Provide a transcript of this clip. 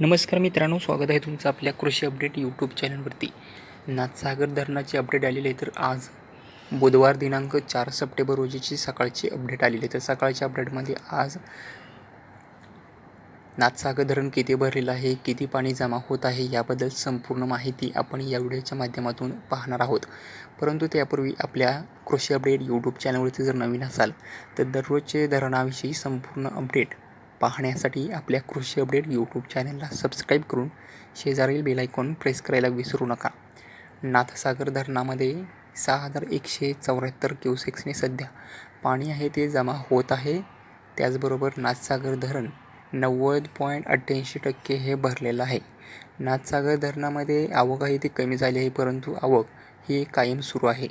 नमस्कार मित्रांनो स्वागत आहे तुमचं आपल्या कृषी अपडेट यूट्यूब चॅनलवरती नाथसागर धरणाची अपडेट आलेली आहे तर आज बुधवार दिनांक चार सप्टेंबर रोजीची सकाळची अपडेट आलेली आहे. तर सकाळच्या अपडेटमध्ये आज नाथसागर धरण किती भरलेलं आहे किती पाणी जमा होत आहे याबद्दल संपूर्ण माहिती आपण या व्हिडिओच्या माध्यमातून पाहणार आहोत. परंतु त्यापूर्वी आपल्या कृषी अपडेट यूट्यूब चॅनलवरती जर नवीन असाल तर दररोजचे धरणाविषयी संपूर्ण अपडेट पाहण्यासाठी आपल्या कृषी अपडेट यूट्यूब चॅनलला सबस्क्राईब करून शेजारील बेल आयकॉन प्रेस करायला विसरू नका. नाथसागर धरणामध्ये सहा हजार एकशे चौऱ्याहत्तर क्युसेक्सने सध्या पाणी आहे ते जमा होत आहे. त्याचबरोबर नाथसागर धरण नव्वद पॉईंट अठ्ठ्याऐंशी टक्के हे भरलेलं आहे. नाथसागर धरणामध्ये आवक आहे ती कमी झाली आहे परंतु आवक ही कायम सुरू आहे.